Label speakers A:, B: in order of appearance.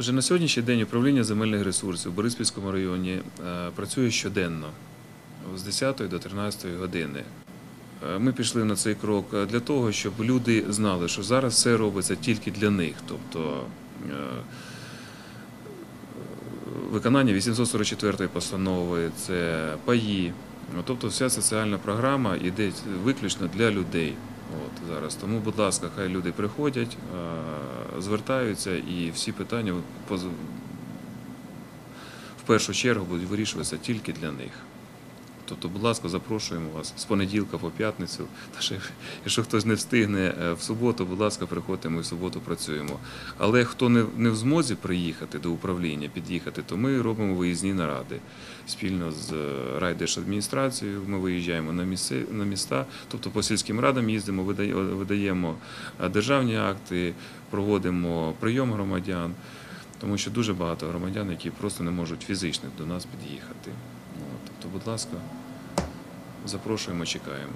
A: Вже на сьогоднішній день управління земельних ресурсів у Бориспільському районі е, працює щоденно з 10 до 13 години. Е, Ми пішли на цей крок е, для того, щоб люди знали, що зараз все робиться тільки для них. Тобто виконання 844 постанови, це паї. Тобто вся соціальна програма йде виключно для людей. От зараз. Тому, будь ласка, хай люди приходять, звертаються і всі питання в першу чергу будуть вирішуватися тільки для них. Тобто, будь ласка, запрошуємо вас з понеділка по п'ятницю. Та ще, якщо хтось не встигне е, в суботу, будь ласка, приходьте, ми в суботу працюємо. Але хто не, не в змозі приїхати до управління, під'їхати, то ми робимо виїзні наради. Спільно з е, райдержадміністрацією ми виїжджаємо на, місце, на міста, тобто по сільським радам їздимо, видаємо е, державні акти, проводимо прийом громадян, тому що дуже багато громадян, які просто не можуть фізично до нас під'їхати. Тобто, будь ласка, запрошуємо, чекаємо.